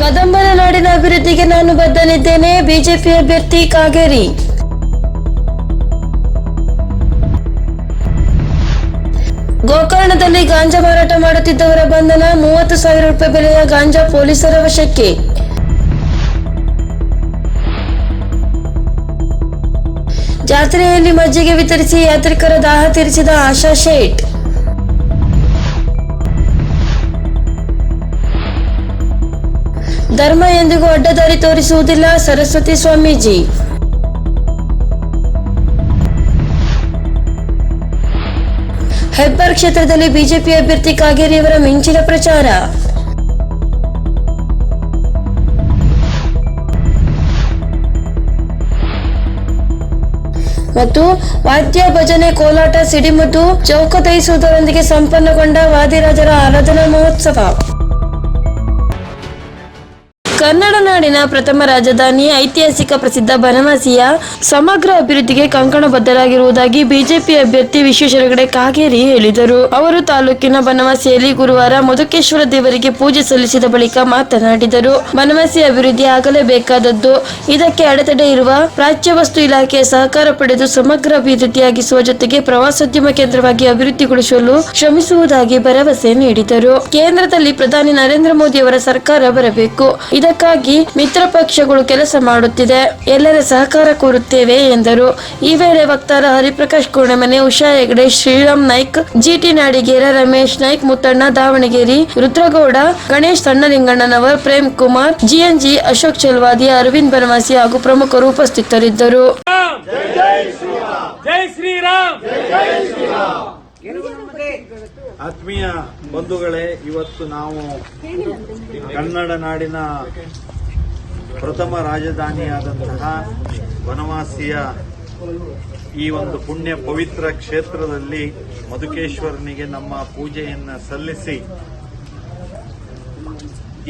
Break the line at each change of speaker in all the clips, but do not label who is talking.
ಕದಂಬರ ನಾಡಿನ ಅಭಿವೃದ್ಧಿಗೆ ನಾನು ಬದ್ಧನಿದ್ದೇನೆ. ಬಿಜೆಪಿ ಅಭ್ಯರ್ಥಿ ಕಾಗೇರಿ. ಗೋಕರ್ಣದಲ್ಲಿ ಗಾಂಜಾ ಮಾರಾಟ ಮಾಡುತ್ತಿದ್ದವರ ಬಂಧನ. ಮೂವತ್ತು ಸಾವಿರ ರೂಪಾಯಿ ಬೆಲೆಯ ಗಾಂಜಾ ಪೊಲೀಸರ ವಶಕ್ಕೆ. ಜಾತ್ರೆಯಲ್ಲಿ ಮಜ್ಜಿಗೆ ವಿತರಿಸಿ ಯಾತ್ರಿಕರ ದಾಹ ತೀರಿಸಿದ ಆಶಾ ಶೇಟ್. ಧರ್ಮ ಎಂದಿಗೂ ಅಡ್ಡದಾರಿ ತೋರಿಸುವುದಿಲ್ಲ, ಸರಸ್ವತಿ ಸ್ವಾಮೀಜಿ. ಹೆಬ್ಬಾರ್ ಕ್ಷೇತ್ರದಲ್ಲಿ ಬಿಜೆಪಿ ಅಭ್ಯರ್ಥಿ ಕಾಗೇರಿಯವರ ಮಿಂಚಿನ ಪ್ರಚಾರ. ಮತ್ತು ವಾದ್ಯ ಭಜನೆ ಕೋಲಾಟ ಸಿಡಿಮದ್ದು ಚೌಕತೈಸುವುದರೊಂದಿಗೆ ಸಂಪನ್ನಗೊಂಡ ವಾದಿರಾಜರ ಆರಾಧನಾ ಮಹೋತ್ಸವ. ಕನ್ನಡ ನಾಡಿನ ಪ್ರಥಮ ರಾಜಧಾನಿ, ಐತಿಹಾಸಿಕ ಪ್ರಸಿದ್ಧ ಬನವಾಸಿಯ ಸಮಗ್ರ ಅಭಿವೃದ್ಧಿಗೆ ಕಂಕಣಬದ್ಧರಾಗಿರುವುದಾಗಿ ಬಿಜೆಪಿ ಅಭ್ಯರ್ಥಿ ವಿಶ್ವೇಶ್ವರ ಹೆಗಡೆ ಕಾಗೇರಿ ಹೇಳಿದರು. ಅವರು ತಾಲೂಕಿನ ಬನವಾಸಿಯಲ್ಲಿ ಗುರುವಾರ ಮಧುಕೇಶ್ವರ ದೇವರಿಗೆ ಪೂಜೆ ಸಲ್ಲಿಸಿದ ಬಳಿಕ ಮಾತನಾಡಿದರು. ಬನವಾಸಿ ಅಭಿವೃದ್ಧಿ ಆಗಲೇಬೇಕಾದದ್ದು. ಇದಕ್ಕೆ ಅಡೆತಡೆ ಇರುವ ಪ್ರಾಚ್ಯ ವಸ್ತು ಇಲಾಖೆಯ ಸಹಕಾರ ಪಡೆದು ಸಮಗ್ರ ಅಭಿವೃದ್ಧಿಯಾಗಿಸುವ ಜೊತೆಗೆ ಪ್ರವಾಸೋದ್ಯಮ ಕೇಂದ್ರವಾಗಿ ಅಭಿವೃದ್ಧಿಗೊಳಿಸಲು ಶ್ರಮಿಸುವುದಾಗಿ ಭರವಸೆ ನೀಡಿದರು. ಕೇಂದ್ರದಲ್ಲಿ ಪ್ರಧಾನಿ ನರೇಂದ್ರ ಮೋದಿ ಅವರ ಸರ್ಕಾರ ಬರಬೇಕು. ಇದಕ್ಕಾಗಿ ಮಿತ್ರ ಪಕ್ಷಗಳು ಕೆಲಸ ಮಾಡುತ್ತಿದೆ. ಎಲ್ಲರ ಸಹಕಾರ ಕೋರುತ್ತೇವೆ ಎಂದರು. ಈ ವೇಳೆ ವಕ್ತಾರ ಹರಿಪ್ರಕಾಶ್ ಕೋಣೆಮನೆ ಉಷಾ ಹೆಗ್ಡೆ ಶ್ರೀರಾಮ್ ನಾಯ್ಕ್ ಜಿಟಿ ನಾಡಿಗೇರ ರಮೇಶ್ ನಾಯ್ಕ್ ಮುತ್ತಣ್ಣ ದಾವಣಗೆರೆ ರುದ್ರಗೌಡ ಗಣೇಶ್ ಸಣ್ಣಲಿಂಗಣ್ಣನವರ್ ಪ್ರೇಮ್ ಕುಮಾರ್ ಜಿಎನ್ಜಿ ಅಶೋಕ್ ಚೆಲ್ವಾದಿ ಅರವಿಂದ್ ಬನವಾಸಿ ಹಾಗೂ ಪ್ರಮುಖರು ಉಪಸ್ಥಿತರಿದ್ದರು.
ಜೈ ಶ್ರೀರಾಮ್.
ಆತ್ಮೀಯ ಬಂಧುಗಳೇ, ಇವತ್ತು ನಾವು ಕನ್ನಡ ನಾಡಿನ ಪ್ರಥಮ ರಾಜಧಾನಿಯಾದಂತಹ ವನವಾಸಿಯ ಈ ಒಂದು ಪುಣ್ಯ ಪವಿತ್ರ ಕ್ಷೇತ್ರದಲ್ಲಿ ಮಧುಕೇಶ್ವರನಿಗೆ ನಮ್ಮ ಪೂಜೆಯನ್ನು ಸಲ್ಲಿಸಿ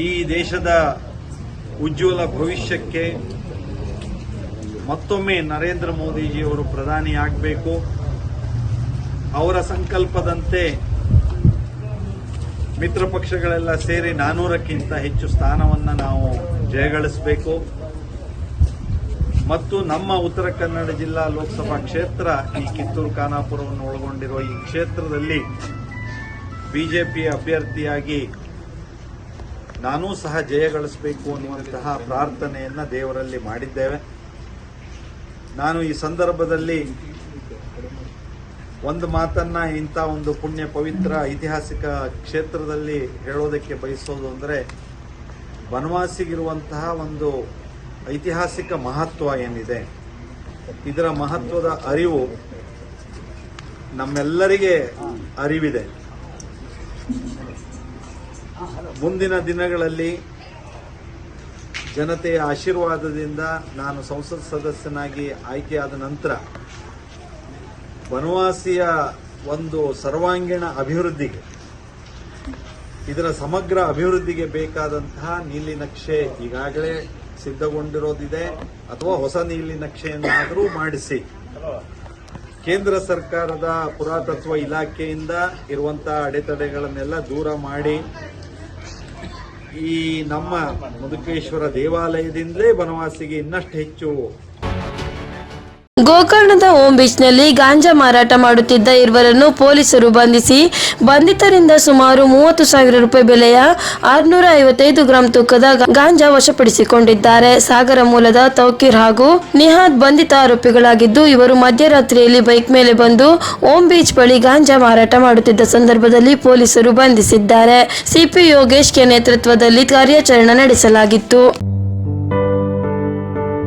ಈ ದೇಶದ ಉಜ್ವಲ ಭವಿಷ್ಯಕ್ಕೆ ಮತ್ತೊಮ್ಮೆ ನರೇಂದ್ರ ಮೋದಿಜಿಯವರು ಪ್ರಧಾನಿಯಾಗಬೇಕು. ಅವರ ಸಂಕಲ್ಪದಂತೆ ಮಿತ್ರ ಪಕ್ಷಗಳೆಲ್ಲ ಸೇರಿ ನಾನೂರಕ್ಕಿಂತ ಹೆಚ್ಚು ಸ್ಥಾನವನ್ನು ನಾವು ಜಯಗಳಿಸಬೇಕು. ಮತ್ತು ನಮ್ಮ ಉತ್ತರ ಕನ್ನಡ ಜಿಲ್ಲಾ ಲೋಕಸಭಾ ಕ್ಷೇತ್ರ ಈ ಕಿತ್ತೂರು ಖಾನಾಪುರವನ್ನು ಒಳಗೊಂಡಿರುವ ಈ ಕ್ಷೇತ್ರದಲ್ಲಿ ಬಿಜೆಪಿ ಅಭ್ಯರ್ಥಿಯಾಗಿ ನಾನೂ ಸಹ ಜಯಗಳಿಸಬೇಕು ಅನ್ನುವಂತಹ ಪ್ರಾರ್ಥನೆಯನ್ನ ದೇವರಲ್ಲಿ ಮಾಡಿದ್ದೇವೆ. ನಾನು ಈ ಸಂದರ್ಭದಲ್ಲಿ ಒಂದು ಮಾತನ್ನ ಇಂಥ ಒಂದು ಪುಣ್ಯ ಪವಿತ್ರ ಐತಿಹಾಸಿಕ ಕ್ಷೇತ್ರದಲ್ಲಿ ಹೇಳೋದಕ್ಕೆ ಬಯಸೋದು ಅಂದರೆ ಬನವಾಸಿಗಿರುವಂತಹ ಒಂದು ಐತಿಹಾಸಿಕ ಮಹತ್ವ ಏನಿದೆ, ಇದರ ಮಹತ್ವದ ಅರಿವು ನಮ್ಮೆಲ್ಲರಿಗೆ ಅರಿವಿದೆ. ಮುಂದಿನ ದಿನಗಳಲ್ಲಿ ಜನತೆಯ ಆಶೀರ್ವಾದದಿಂದ ನಾನು ಸಂಸತ್ ಸದಸ್ಯನಾಗಿ ಆಯ್ಕೆಯಾದ ನಂತರ ಬನವಾಸಿಯ ಒಂದು ಸರ್ವಾಂಗೀಣ ಅಭಿವೃದ್ಧಿಗೆ, ಇದರ ಸಮಗ್ರ ಅಭಿವೃದ್ಧಿಗೆ ಬೇಕಾದಂತಹ ನೀಲಿ ನಕ್ಷೆ ಈಗಾಗಲೇ ಸಿದ್ಧಗೊಂಡಿರೋದಿದೆ, ಅಥವಾ ಹೊಸ ನೀಲಿ ನಕ್ಷೆಯನ್ನಾದರೂ ಮಾಡಿಸಿ. ಕೇಂದ್ರ ಸರ್ಕಾರದ ಪುರಾತತ್ವ ಇಲಾಖೆಯಿಂದ ಇರುವಂತಹ ಅಡೆತಡೆಗಳನ್ನೆಲ್ಲ ದೂರ ಮಾಡಿ, ಈ ನಮ್ಮ ಮುದುಕೇಶ್ವರ ದೇವಾಲಯದಿಂದಲೇ ಬನವಾಸಿಗೆ ಇನ್ನಷ್ಟು ಹೆಚ್ಚು
ಗೋಕರ್ಣದ ಓಂ ಬೀಚ್ನಲ್ಲಿ ಗಾಂಜಾ ಮಾರಾಟ ಮಾಡುತ್ತಿದ್ದ ಇರುವರನ್ನು ಪೊಲೀಸರು ಬಂಧಿಸಿ, ಬಂಧಿತರಿಂದ ಸುಮಾರು ಮೂವತ್ತು ಸಾವಿರ ರೂಪಾಯಿ ಬೆಲೆಯ ಆರುನೂರ ಐವತ್ತೈದು ಗ್ರಾಂ ತೂಕದ ಗಾಂಜಾ ವಶಪಡಿಸಿಕೊಂಡಿದ್ದಾರೆ. ಸಾಗರ ಮೂಲದ ತೌಕೀರ್ ಹಾಗೂ ನಿಹಾದ್ ಬಂಧಿತ ಆರೋಪಿಗಳಾಗಿದ್ದು, ಇವರು ಮಧ್ಯರಾತ್ರಿಯಲ್ಲಿ ಬೈಕ್ ಮೇಲೆ ಬಂದು ಓಂ ಬೀಚ್ ಬಳಿ ಗಾಂಜಾ ಮಾರಾಟ ಮಾಡುತ್ತಿದ್ದ ಸಂದರ್ಭದಲ್ಲಿ ಪೊಲೀಸರು ಬಂಧಿಸಿದ್ದಾರೆ. ಸಿಪಿ ಯೋಗೇಶ್ ಕೆ ನೇತೃತ್ವದಲ್ಲಿ ಕಾರ್ಯಾಚರಣೆ ನಡೆಸಲಾಗಿತ್ತು.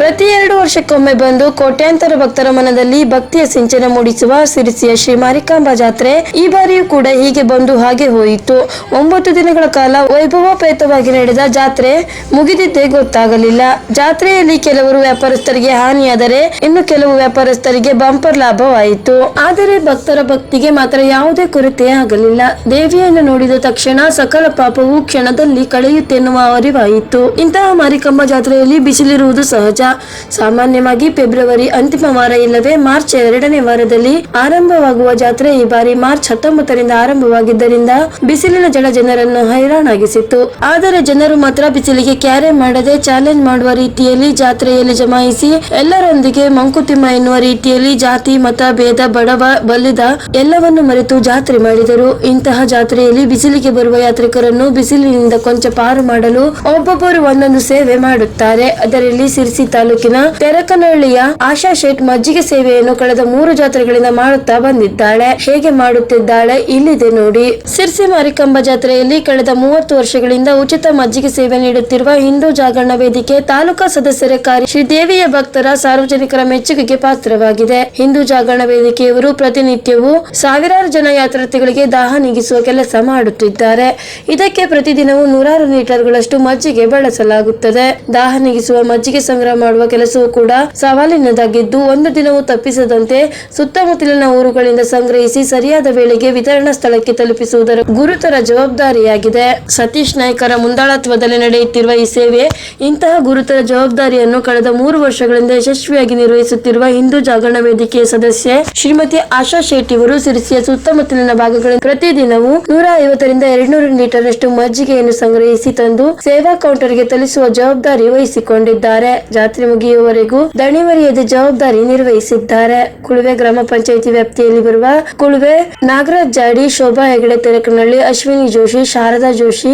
ಪ್ರತಿ ಎರಡು ವರ್ಷಕ್ಕೊಮ್ಮೆ ಬಂದು ಕೋಟ್ಯಾಂತರ ಭಕ್ತರ ಮನದಲ್ಲಿ ಭಕ್ತಿಯ ಸಿಂಚನ ಮೂಡಿಸುವ ಸಿರಿಸಿಯ ಶ್ರೀ ಮಾರಿಕಾಂಬಾ ಜಾತ್ರೆ ಈ ಬಾರಿಯೂ ಕೂಡ ಹೀಗೆ ಬಂದು ಹಾಗೆ ಹೋಯಿತು. ಒಂಬತ್ತು ದಿನಗಳ ಕಾಲ ವೈಭವೋಪೇತವಾಗಿ ನಡೆದ ಜಾತ್ರೆ ಮುಗಿದಿದ್ದೇ ಗೊತ್ತಾಗಲಿಲ್ಲ. ಜಾತ್ರೆಯಲ್ಲಿ ಕೆಲವರು ವ್ಯಾಪಾರಸ್ಥರಿಗೆ ಹಾನಿಯಾದರೆ ಇನ್ನು ಕೆಲವು ವ್ಯಾಪಾರಸ್ಥರಿಗೆ ಬಂಪರ್ ಲಾಭವಾಯಿತು. ಆದರೆ ಭಕ್ತರ ಭಕ್ತಿಗೆ ಮಾತ್ರ ಯಾವುದೇ ಕೊರತೆ ಆಗಲಿಲ್ಲ. ದೇವಿಯನ್ನು ನೋಡಿದ ತಕ್ಷಣ ಸಕಲ ಪಾಪವು ಕ್ಷಣದಲ್ಲಿ ಕಳೆಯುತ್ತೆನ್ನುವ ಅರಿವಾಯಿತು. ಇಂತಹ ಮಾರಿಕಂಬ ಜಾತ್ರೆಯಲ್ಲಿ ಬಿಸಿಲಿರುವುದು ಸಹಜ. ಸಾಮಾನ್ಯವಾಗಿ ಫೆಬ್ರವರಿ ಅಂತಿಮ ವಾರ ಇಲ್ಲವೇ ಮಾರ್ಚ್ ಎರಡನೇ ವಾರದಲ್ಲಿ ಆರಂಭವಾಗುವ ಜಾತ್ರೆ ಈ ಬಾರಿ ಮಾರ್ಚ್ ಹತ್ತೊಂಬತ್ತರಿಂದ ಆರಂಭವಾಗಿದ್ದರಿಂದ ಬಿಸಿಲಿನ ಜಲ ಜನರನ್ನು ಹೈರಾಣಾಗಿಸಿತ್ತು. ಆದರೆ ಜನರು ಮಾತ್ರ ಬಿಸಿಲಿಗೆ ಕ್ಯಾರೆ ಮಾಡದೆ ಚಾಲೆಂಜ್ ಮಾಡುವ ರೀತಿಯಲ್ಲಿ ಜಾತ್ರೆಯಲ್ಲಿ ಜಮಾಯಿಸಿ ಎಲ್ಲರೊಂದಿಗೆ ಮಂಕುತಿಮ್ಮ ಎನ್ನುವ ರೀತಿಯಲ್ಲಿ ಜಾತಿ, ಮತ, ಭೇದ, ಬಡವ ಬಲ್ಲಿದ ಎಲ್ಲವನ್ನು ಮರೆತು ಜಾತ್ರೆ ಮಾಡಿದರು. ಇಂತಹ ಜಾತ್ರೆಯಲ್ಲಿ ಬಿಸಿಲಿಗೆ ಬರುವ ಯಾತ್ರಿಕರನ್ನು ಬಿಸಿಲಿನಿಂದ ಕೊಂಚ ಪಾರು ಮಾಡಲು ಒಬ್ಬೊಬ್ಬರು ಒಂದೊಂದು ಸೇವೆ ಮಾಡುತ್ತಾರೆ. ಅದರಲ್ಲಿ ಸಿರಿಸಿ ತಾಲೂಕಿನ ತೆರಕನಹಳ್ಳಿಯ ಆಶಾ ಶೇಟ್ ಮಜ್ಜಿಗೆ ಸೇವೆಯನ್ನು ಕಳೆದ ಮೂರು ಜಾತ್ರೆಗಳಿಂದ ಮಾಡುತ್ತಾ ಬಂದಿದ್ದಾಳೆ. ಹೇಗೆ ಮಾಡುತ್ತಿದ್ದಾಳೆ ಇಲ್ಲಿದೆ ನೋಡಿ. ಸಿರ್ಸಿ ಮಾರಿಕಂಬ ಜಾತ್ರೆಯಲ್ಲಿ ಕಳೆದ ಮೂವತ್ತು ವರ್ಷಗಳಿಂದ ಉಚಿತ ಮಜ್ಜಿಗೆ ಸೇವೆ ನೀಡುತ್ತಿರುವ ಹಿಂದೂ ಜಾಗರಣ ವೇದಿಕೆ ತಾಲೂಕಾ ಸದಸ್ಯರ ಕಾರ್ಯ ಶ್ರೀದೇವಿಯ ಭಕ್ತರ ಸಾರ್ವಜನಿಕರ ಮೆಚ್ಚುಗೆಗೆ ಪಾತ್ರವಾಗಿದೆ. ಹಿಂದೂ ಜಾಗರಣ ವೇದಿಕೆಯವರು ಪ್ರತಿನಿತ್ಯವೂ ಸಾವಿರಾರು ಜನ ಯಾತ್ರಾರ್ಥಿಗಳಿಗೆ ದಾಹ ನೀಗಿಸುವ ಕೆಲಸ ಮಾಡುತ್ತಿದ್ದಾರೆ. ಇದಕ್ಕೆ ಪ್ರತಿದಿನವೂ ನೂರಾರು ಲೀಟರ್ಗಳಷ್ಟು ಮಜ್ಜಿಗೆ ಬಳಸಲಾಗುತ್ತದೆ. ದಾಹ ನೀಗಿಸುವ ಮಜ್ಜಿಗೆ ಸಂಗ್ರಹ ಮಾಡುವ ಕೆಲಸವೂ ಕೂಡ ಸವಾಲಿನದಾಗಿದ್ದು, ಒಂದು ದಿನವೂ ತಪ್ಪಿಸದಂತೆ ಸುತ್ತಮುತ್ತಲಿನ ಊರುಗಳಿಂದ ಸಂಗ್ರಹಿಸಿ ಸರಿಯಾದ ವೇಳೆಗೆ ವಿತರಣಾ ಸ್ಥಳಕ್ಕೆ ತಲುಪಿಸುವುದರ ಗುರುತರ ಜವಾಬ್ದಾರಿಯಾಗಿದೆ. ಸತೀಶ್ ನಾಯ್ಕರ ಮುಂದಾಳತ್ವದಲ್ಲಿ ನಡೆಯುತ್ತಿರುವ ಈ ಸೇವೆ, ಇಂತಹ ಗುರುತರ ಜವಾಬ್ದಾರಿಯನ್ನು ಕಳೆದ ಮೂರು ವರ್ಷಗಳಿಂದ ಯಶಸ್ವಿಯಾಗಿ ನಿರ್ವಹಿಸುತ್ತಿರುವ ಹಿಂದೂ ಜಾಗರಣ ವೇದಿಕೆಯ ಸದಸ್ಯೆ ಶ್ರೀಮತಿ ಆಶಾ ಶೆಟ್ಟಿ ಅವರು ಸಿರಿಸಿಯ ಸುತ್ತಮುತ್ತಲಿನ ಭಾಗಗಳಿಂದ ಪ್ರತಿದಿನವೂ ನೂರ ಐವತ್ತರಿಂದ ಎರಡ್ನೂರು ಲೀಟರ್ ನಷ್ಟು ಮಜ್ಜಿಗೆಯನ್ನು ಸಂಗ್ರಹಿಸಿ ತಂದು ಸೇವಾ ಕೌಂಟರ್ಗೆ ತಲುಪಿಸುವ ಜವಾಬ್ದಾರಿ ವಹಿಸಿಕೊಂಡಿದ್ದಾರೆ. ಜಾತ್ರೆ ಮುಗಿಯುವವರೆಗೂ ದಣಿವರಿಯದೆ ಜವಾಬ್ದಾರಿ ನಿರ್ವಹಿಸಿದ್ದಾರೆ. ಕುಳುವೆ ಗ್ರಾಮ ಪಂಚಾಯಿತಿ ವ್ಯಾಪ್ತಿಯಲ್ಲಿ ಬರುವ ಕುಳುವೆ ನಾಗರಾಜ್ ಜಾಡಿ, ಶೋಭಾ ಹೆಗಡೆ ತೆರಕನಹಳ್ಳಿ, ಅಶ್ವಿನಿ ಜೋಶಿ, ಶಾರದಾ ಜೋಶಿ,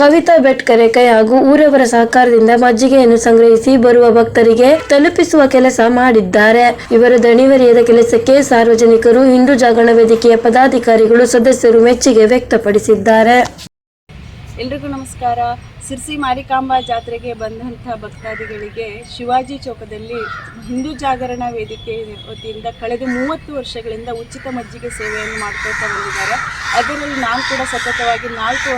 ಕವಿತಾ ಬೆಟ್ಕರೆಕೈ ಹಾಗೂ ಊರವರ ಸಹಕಾರದಿಂದ ಮಜ್ಜಿಗೆಯನ್ನು ಸಂಗ್ರಹಿಸಿ ಬರುವ ಭಕ್ತರಿಗೆ ತಲುಪಿಸುವ ಕೆಲಸ ಮಾಡಿದ್ದಾರೆ. ಇವರ ದಣಿವರಿಯದ ಕೆಲಸಕ್ಕೆ ಸಾರ್ವಜನಿಕರು, ಹಿಂದೂ ಜಾಗರಣ ವೇದಿಕೆಯ ಪದಾಧಿಕಾರಿಗಳು, ಸದಸ್ಯರು ಮೆಚ್ಚುಗೆ ವ್ಯಕ್ತಪಡಿಸಿದ್ದಾರೆ.
ಎಲ್ರಿಗೂ ನಮಸ್ಕಾರ. ಸಿರ್ಸಿ ಮಾರಿಕಾಂಬಾ ಜಾತ್ರೆಗೆ ಬಂದಂಥ ಭಕ್ತಾದಿಗಳಿಗೆ ಶಿವಾಜಿ ಚೌಕದಲ್ಲಿ ಹಿಂದೂ ಜಾಗರಣ ವೇದಿಕೆ ವತಿಯಿಂದ ಕಳೆದ ಮೂವತ್ತು ವರ್ಷಗಳಿಂದ ಉಚಿತ ಮಜ್ಜಿಗೆ ಸೇವೆಯನ್ನು ಮಾಡ್ಕೊಳ್ತಾ ಬಂದಿದ್ದಾರೆ. ಅದರಲ್ಲಿ ನಾನು ಕೂಡ ಸತತವಾಗಿ ನಾಲ್ಕು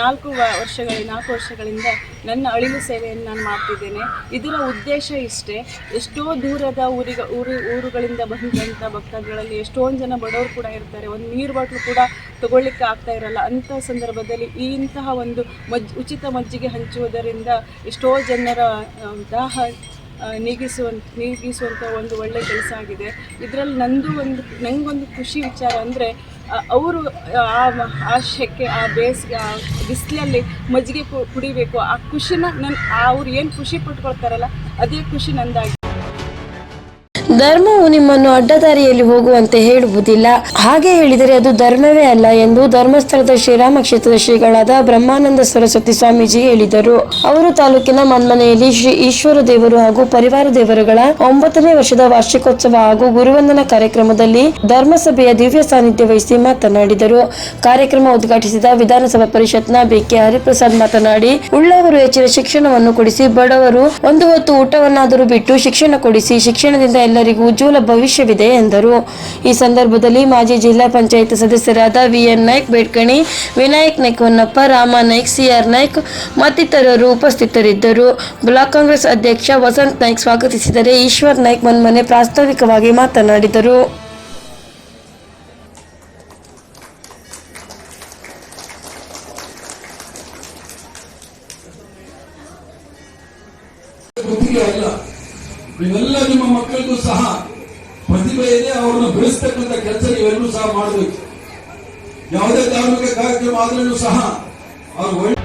ನಾಲ್ಕು ವರ್ಷಗಳ, ನಾಲ್ಕು ವರ್ಷಗಳಿಂದ ನನ್ನ ಅಳಿಲು ಸೇವೆಯನ್ನು ನಾನು ಮಾಡ್ತಿದ್ದೇನೆ. ಇದರ ಉದ್ದೇಶ ಇಷ್ಟೇ, ಎಷ್ಟೋ ದೂರದ ಊರಿಗ, ಊರು, ಊರುಗಳಿಂದ ಬಂದಂಥ ಭಕ್ತಾದಿಗಳಲ್ಲಿ ಎಷ್ಟೊಂದು ಜನ ಬಡವರು ಕೂಡ ಇರ್ತಾರೆ. ಒಂದು ನೀರು ಬಾಟ್ಲು ಕೂಡ ತಗೊಳ್ಳಿಕ್ಕೆ ಆಗ್ತಾ ಇರಲ್ಲ. ಅಂತ ಸಂದರ್ಭದಲ್ಲಿ ಈ ಇಂತಹ ಒಂದು ಮಜ್, ಉಚಿತ ಮಜ್ಜಿಗೆ ಹಂಚುವುದರಿಂದ ಎಷ್ಟೋ ಜನರ ದಾಹ ನೀಗಿಸುವ, ನೀಗಿಸುವಂಥ ಒಂದು ಒಳ್ಳೆ ಕೆಲಸ ಆಗಿದೆ. ಇದರಲ್ಲಿ ನಂದು ಒಂದು ನನಗೊಂದು ಖುಷಿ ವಿಚಾರ ಅಂದರೆ ಅವರು, ಆ ಆ ಆ ಬೇಸಿಗೆ ಆ ಬಿಸಿಲಲ್ಲಿ ಮಜ್ಜಿಗೆ ಕುಡಿಬೇಕು. ಆ ಖುಷಿನ ನನ್ನ ಅವ್ರು ಏನು ಖುಷಿ ಪಟ್ಕೊಳ್ತಾರಲ್ಲ, ಅದೇ ಖುಷಿ ನಂದಾಗಿ.
ಧರ್ಮವು ನಿಮ್ಮನ್ನು ಅಡ್ಡದಾರಿಯಲ್ಲಿ ಹೋಗುವಂತೆ ಹೇಳುವುದಿಲ್ಲ. ಹಾಗೆ ಹೇಳಿದರೆ ಅದು ಧರ್ಮವೇ ಅಲ್ಲ ಎಂದು ಧರ್ಮಸ್ಥಳದ ಶ್ರೀರಾಮ ಕ್ಷೇತ್ರದ ಶ್ರೀಗಳಾದ ಬ್ರಹ್ಮಾನಂದ ಸರಸ್ವತಿ ಸ್ವಾಮೀಜಿ ಹೇಳಿದರು. ಅವರು ತಾಲೂಕಿನ ಮನ್ಮನೆಯಲ್ಲಿ ಶ್ರೀ ಈಶ್ವರ ದೇವರು ಹಾಗೂ ಪರಿವಾರ ದೇವರುಗಳ ಒಂಬತ್ತನೇ ವರ್ಷದ ವಾರ್ಷಿಕೋತ್ಸವ ಹಾಗೂ ಗುರುವಂದನ ಕಾರ್ಯಕ್ರಮದಲ್ಲಿ ಧರ್ಮಸಭೆಯ ದಿವ್ಯ ಸಾನ್ನಿಧ್ಯ ವಹಿಸಿ ಮಾತನಾಡಿದರು. ಕಾರ್ಯಕ್ರಮ ಉದ್ಘಾಟಿಸಿದ ವಿಧಾನಸಭಾ ಪರಿಷತ್ನ ಬಿಕೆ ಹರಿಪ್ರಸಾದ್ ಮಾತನಾಡಿ, ಉಳ್ಳವರು ಹೆಚ್ಚಿನ ಶಿಕ್ಷಣವನ್ನು ಕೊಡಿಸಿ, ಬಡವರು ಒಂದು ಹೊತ್ತು ಊಟವನ್ನಾದರೂ ಬಿಟ್ಟು ಶಿಕ್ಷಣ ಕೊಡಿಸಿ, ಶಿಕ್ಷಣದಿಂದ ಎಲ್ಲರಿಗೂ ಉಜ್ವಲ ಭವಿಷ್ಯವಿದೆ ಎಂದರು. ಈ ಸಂದರ್ಭದಲ್ಲಿ ಮಾಜಿ ಜಿಲ್ಲಾ ಪಂಚಾಯತ್ ಸದಸ್ಯರಾದ ವಿಎನ್ ನಾಯ್ಕ್ ಬೇಡ್ಕಣಿ, ವಿನಾಯಕ್ ನಾಯ್ಕ್ ಹೊನ್ನಪ್ಪ, ರಾಮ ನಾಯ್ಕ್, ಸಿಆರ್ ನಾಯ್ಕ್ ಮತ್ತಿತರರು ಉಪಸ್ಥಿತರಿದ್ದರು. ಬ್ಲಾಕ್ ಕಾಂಗ್ರೆಸ್ ಅಧ್ಯಕ್ಷ ವಸಂತ್ ನಾಯ್ಕ್ ಸ್ವಾಗತಿಸಿದರೆ ಈಶ್ವರ್ ನಾಯ್ಕ್ ಮನ್ಮನೆ ಪ್ರಾಸ್ತಾವಿಕವಾಗಿ ಮಾತನಾಡಿದರು.
ಬೆಳೆಸ್ತಕ್ಕಂಥ ಕೆಲಸ ನೀವೆಲ್ಲರೂ ಸಹ ಮಾಡಬೇಕು. ಯಾವುದೇ ಧಾರ್ಮಿಕ ಕಾರ್ಯಕ್ರಮ ಆದ್ರೂ ಸಹ ಅವ್ರು ಒಳ್ಳೆ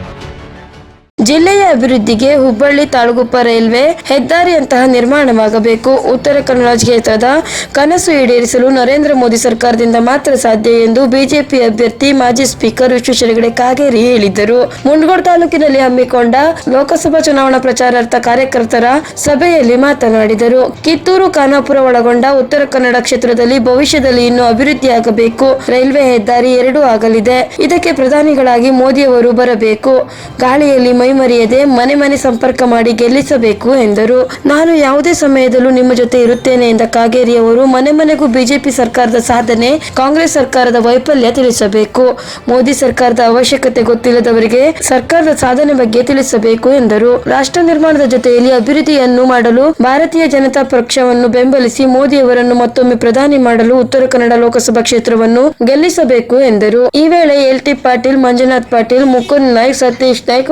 ಜಿಲ್ಲೆಯ ಅಭಿವೃದ್ಧಿಗೆ ಹುಬ್ಬಳ್ಳಿ ತಾಳಗುಪ್ಪ ರೈಲ್ವೆ ಹೆದ್ದಾರಿಯಂತಹ ನಿರ್ಮಾಣವಾಗಬೇಕು. ಉತ್ತರ ಕನ್ನಡ ಕ್ಷೇತ್ರದ ಕನಸು ಈಡೇರಿಸಲು ನರೇಂದ್ರ ಮೋದಿ ಸರ್ಕಾರದಿಂದ ಮಾತ್ರ ಸಾಧ್ಯ ಎಂದು ಬಿಜೆಪಿ ಅಭ್ಯರ್ಥಿ ಮಾಜಿ ಸ್ಪೀಕರ್ ವಿಶ್ವೇಶ್ವರ ಹೆಗಡೆ ಕಾಗೇರಿ ಹೇಳಿದರು ಮುಂಡಗೋಡ್ ತಾಲೂಕಿನಲ್ಲಿ ಹಮ್ಮಿಕೊಂಡ ಲೋಕಸಭಾ ಚುನಾವಣಾ ಪ್ರಚಾರಾರ್ಥ ಕಾರ್ಯಕರ್ತರ ಸಭೆಯಲ್ಲಿ ಮಾತನಾಡಿದರು. ಕಿತ್ತೂರು, ಖಾನಾಪುರ ಒಳಗೊಂಡ ಉತ್ತರ ಕನ್ನಡ ಕ್ಷೇತ್ರದಲ್ಲಿ ಭವಿಷ್ಯದಲ್ಲಿ ಇನ್ನೂ ಅಭಿವೃದ್ಧಿಯಾಗಬೇಕು. ರೈಲ್ವೆ ಹೆದ್ದಾರಿ ಎರಡೂ ಆಗಲಿದೆ. ಇದಕ್ಕೆ ಪ್ರಧಾನಿಗಳಾಗಿ ಮೋದಿಯವರು ಬರಬೇಕು. ಗಾಳಿಯಲ್ಲಿ ಮೈ ಮರೆಯದೆ ಮನೆ ಮನೆ ಸಂಪರ್ಕ ಮಾಡಿ ಗೆಲ್ಲಿಸಬೇಕು ಎಂದರು. ನಾನು ಯಾವುದೇ ಸಮಯದಲ್ಲೂ ನಿಮ್ಮ ಜೊತೆ ಇರುತ್ತೇನೆ ಎಂದ ಕಾಗೇರಿ ಅವರು ಮನೆ ಮನೆಗೂ ಬಿಜೆಪಿ ಸರ್ಕಾರದ ಸಾಧನೆ, ಕಾಂಗ್ರೆಸ್ ಸರ್ಕಾರದ ವೈಫಲ್ಯ ತಿಳಿಸಬೇಕು. ಮೋದಿ ಸರ್ಕಾರದ ಅವಶ್ಯಕತೆ ಗೊತ್ತಿಲ್ಲದವರಿಗೆ ಸರ್ಕಾರದ ಸಾಧನೆ ಬಗ್ಗೆ ತಿಳಿಸಬೇಕು ಎಂದರು. ರಾಷ್ಟ್ರ ನಿರ್ಮಾಣದ ಜೊತೆಯಲ್ಲಿ ಅಭಿವೃದ್ಧಿಯನ್ನು ಮಾಡಲು ಭಾರತೀಯ ಜನತಾ ಪಕ್ಷವನ್ನು ಬೆಂಬಲಿಸಿ ಮೋದಿ ಅವರನ್ನು ಮತ್ತೊಮ್ಮೆ ಪ್ರಧಾನಿ ಮಾಡಲು ಉತ್ತರ ಕನ್ನಡ ಲೋಕಸಭಾ ಕ್ಷೇತ್ರವನ್ನು ಗೆಲ್ಲಿಸಬೇಕು ಎಂದರು. ಈ ವೇಳೆ ಎಲ್ ಟಿ ಪಾಟೀಲ್, ಮಂಜುನಾಥ್ ಪಾಟೀಲ್, ಮುಕುಂದ್ ನಾಯ್ಕ್, ಸತೀಶ್ ನಾಯ್ಕ್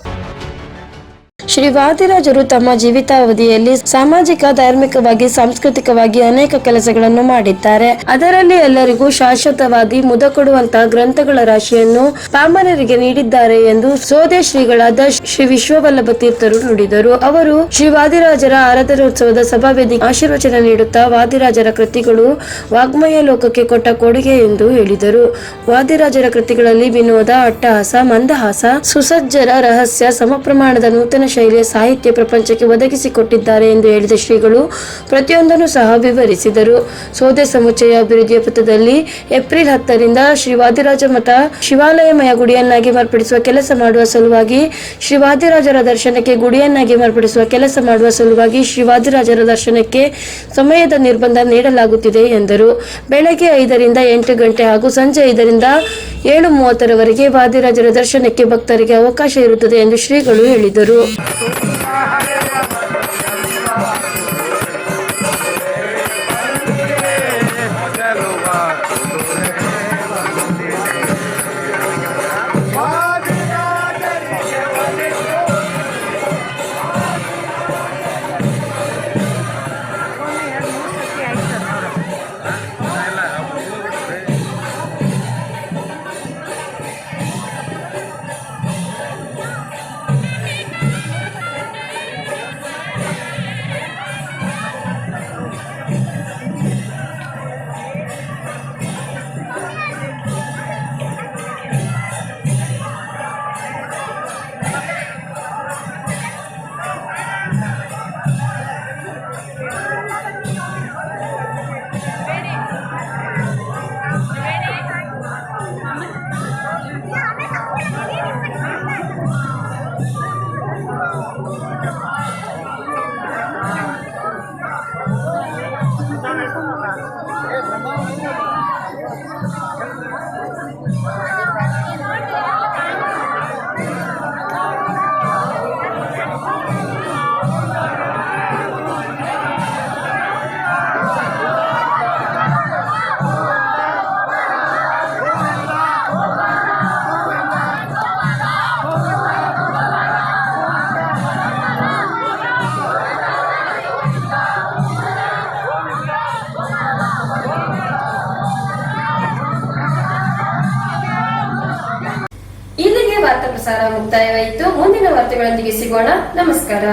ಶ್ರೀ ವಾದಿರಾಜರು ತಮ್ಮ ಜೀವಿತಾವಧಿಯಲ್ಲಿ ಸಾಮಾಜಿಕ, ಧಾರ್ಮಿಕವಾಗಿ, ಸಾಂಸ್ಕೃತಿಕವಾಗಿ ಅನೇಕ ಕೆಲಸಗಳನ್ನು ಮಾಡಿದ್ದಾರೆ. ಅದರಲ್ಲಿ ಎಲ್ಲರಿಗೂ ಶಾಶ್ವತವಾಗಿ ಮುದ ಕೊಡುವಂತಹ ಗ್ರಂಥಗಳ ರಾಶಿಯನ್ನು ಪಾಮರರಿಗೆ ನೀಡಿದ್ದಾರೆ ಎಂದು ಸೋದೆ ಶ್ರೀಗಳಾದ ಶ್ರೀ ವಿಶ್ವವಲ್ಲಭ ತೀರ್ಥರು ನುಡಿದರು. ಅವರು ಶ್ರೀ ವಾದಿರಾಜರ ಆರಾಧನೋತ್ಸವದ ಸಭಾವೇದಿಕೆ ಆಶೀರ್ವಚನ ನೀಡುತ್ತಾ ವಾದಿರಾಜರ ಕೃತಿಗಳು ವಾಗ್ಮಯ ಲೋಕಕ್ಕೆ ಕೊಟ್ಟ ಕೊಡುಗೆ ಎಂದು ಹೇಳಿದರು. ವಾದಿರಾಜರ ಕೃತಿಗಳಲ್ಲಿ ವಿನೋದ, ಅಟ್ಟಹಾಸ, ಮಂದಹಾಸ, ಸುಸಜ್ಜರ ರಹಸ್ಯ ಸಮಪ್ರಮಾಣದ ನೂತನ ಶೈಲಿಯ ಸಾಹಿತ್ಯ ಪ್ರಪಂಚಕ್ಕೆ ಒದಗಿಸಿಕೊಟ್ಟಿದ್ದಾರೆ ಎಂದು ಹೇಳಿದ ಶ್ರೀಗಳು ಪ್ರತಿಯೊಂದನ್ನು ಸಹ ವಿವರಿಸಿದರು. ಸೋದೆ ಸಮುಚ್ಚಯ ಅಭಿವೃದ್ಧಿಯ ಪಥದಲ್ಲಿ ಏಪ್ರಿಲ್ ಹತ್ತರಿಂದ ಶ್ರೀ ವಾದಿರಾಜ ಮಠ ಶಿವಾಲಯಮಯ ಗುಡಿಯನ್ನಾಗಿ ಮಾರ್ಪಡಿಸುವ ಕೆಲಸ ಮಾಡುವ ಸಲುವಾಗಿ ಶ್ರೀ ವಾದಿರಾಜರ ದರ್ಶನಕ್ಕೆ ಗುಡಿಯನ್ನಾಗಿ ಮಾರ್ಪಡಿಸುವ ಕೆಲಸ ಮಾಡುವ ಸಲುವಾಗಿ ಶ್ರೀ ವಾದಿರಾಜರ ದರ್ಶನಕ್ಕೆ ಸಮಯದ ನಿರ್ಬಂಧ ನೀಡಲಾಗುತ್ತಿದೆ ಎಂದರು. ಬೆಳಗ್ಗೆ ಐದರಿಂದ ಎಂಟು ಗಂಟೆ ಹಾಗೂ ಸಂಜೆ ಐದರಿಂದ ಏಳು ಮೂವತ್ತರವರೆಗೆ ವಾದಿರಾಜರ ದರ್ಶನಕ್ಕೆ ಭಕ್ತರಿಗೆ ಅವಕಾಶ ಇರುತ್ತದೆ ಎಂದು ಶ್ರೀಗಳು ಹೇಳಿದರು.
Todos ವಾರ್ತೆಗಳೊಂದಿಗೆ ಸಿಗೋಣ. ನಮಸ್ಕಾರ.